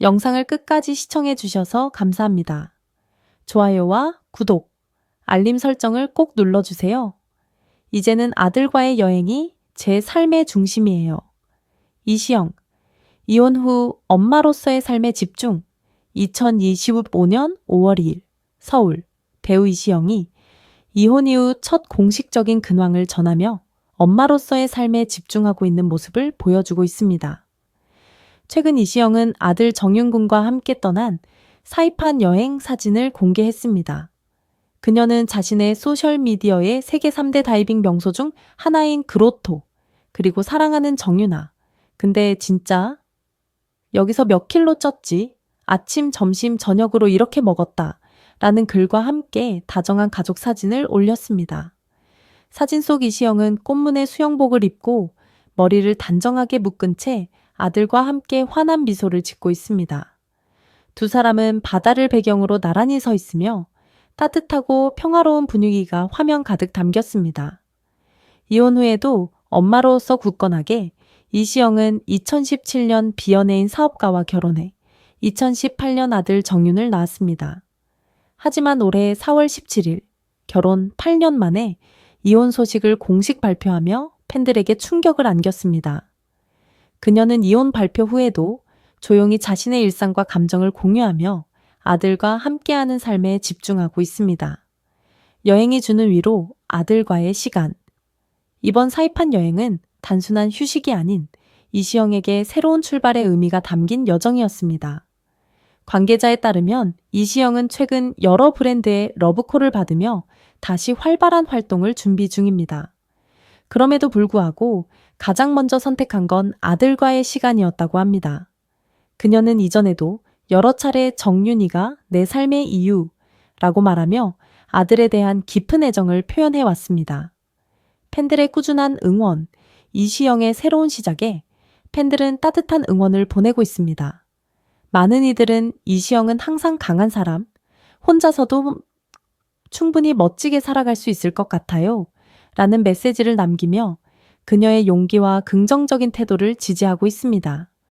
영상을 끝까지 시청해 주셔서 감사합니다. 좋아요와 구독, 알림 설정을 꼭 눌러주세요. 이제는 아들과의 여행이 제 삶의 중심이에요. 이시영, 이혼 후 엄마로서의 삶에 집중. 2025년 5월 2일, 서울, 배우 이시영이 이혼 이후 첫 공식적인 근황을 전하며 엄마로서의 삶에 집중하고 있는 모습을 보여주고 있습니다. 최근 이시영은 아들 정윤군과 함께 떠난 사이판 여행 사진을 공개했습니다. 그녀는 자신의 소셜미디어에 세계 3대 다이빙 명소 중 하나인 그로토, 그리고 사랑하는 정윤아. 근데 진짜 여기서 몇 킬로 쪘지? 아침, 점심, 저녁으로 이렇게 먹었다. 라는 글과 함께 다정한 가족 사진을 올렸습니다. 사진 속 이시영은 꽃무늬 수영복을 입고 머리를 단정하게 묶은 채 아들과 함께 환한 미소를 짓고 있습니다. 두 사람은 바다를 배경으로 나란히 서 있으며 따뜻하고 평화로운 분위기가 화면 가득 담겼습니다. 이혼 후에도 엄마로서 굳건하게 이시영은 2017년 비연예인 사업가와 결혼해 2018년 아들 정윤을 낳았습니다. 하지만 올해 4월 17일 결혼 8년 만에 이혼 소식을 공식 발표하며 팬들에게 충격을 안겼습니다. 그녀는 이혼 발표 후에도 조용히 자신의 일상과 감정을 공유하며 아들과 함께하는 삶에 집중하고 있습니다. 여행이 주는 위로 아들과의 시간. 이번 사이판 여행은 단순한 휴식이 아닌 이시영에게 새로운 출발의 의미가 담긴 여정이었습니다. 관계자에 따르면 이시영은 최근 여러 브랜드의 러브콜을 받으며 다시 활발한 활동을 준비 중입니다. 그럼에도 불구하고 가장 먼저 선택한 건 아들과의 시간이었다고 합니다. 그녀는 이전에도 여러 차례 정윤이가 내 삶의 이유라고 말하며 아들에 대한 깊은 애정을 표현해 왔습니다. 팬들의 꾸준한 응원, 이시영의 새로운 시작에 팬들은 따뜻한 응원을 보내고 있습니다. 많은 이들은 이시영은 항상 강한 사람, 혼자서도 충분히 멋지게 살아갈 수 있을 것 같아요. 라는 메시지를 남기며 그녀의 용기와 긍정적인 태도를 지지하고 있습니다.